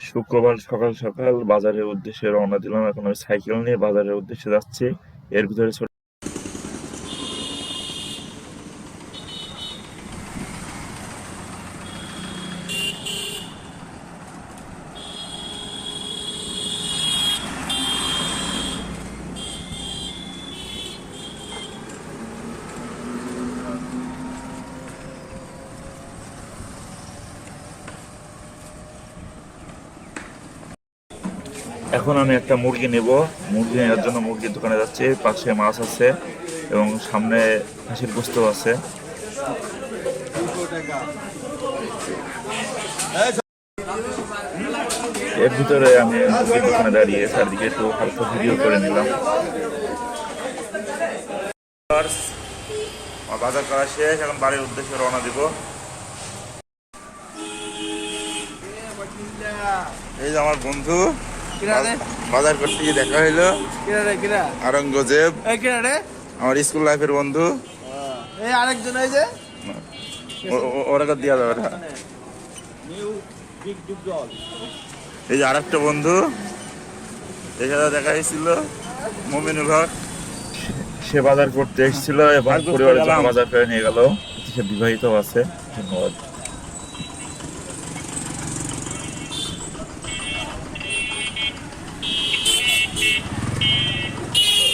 শুক্রবার সকাল সকাল বাজারের উদ্দেশ্যে রওনা দিলাম। এখন আমি সাইকেল নিয়ে বাজারের উদ্দেশ্যে যাচ্ছি। এর ভিতরে এখন আমি একটা মুরগি নেব। মুরগি নেওয়ার জন্য মুরগির দোকানে যাচ্ছি। পাশে মাছ আছে এবং সামনে হাঁসের গোস্ত আছে। এর ভিতরে আমি মুরগির দোকানে দাঁড়িয়ে চারদিকে একটু হালকা ভিডিও করে নিলাম। বাজার করা শেষ, এখন বাড়ির উদ্দেশ্যে রওনা দিব। এই যে আমার বন্ধু। বাজার করতে গিয়ে দেখা হইল। কিরা আরঙ্গজেব। আমার স্কুল লাইফের বন্ধু। এই আরেকজন এই যে? ওরা দিয়া যাবে না এই যে আরেকটা বন্ধু। এখানে দেখা হয়েছিল। মমিনুল হক সে বাজার করতে এসেছিল এবং পরিবারের জন্য বাজার করে নিয়ে গেল। সে বিবাহিত আছে। ধন্যবাদ।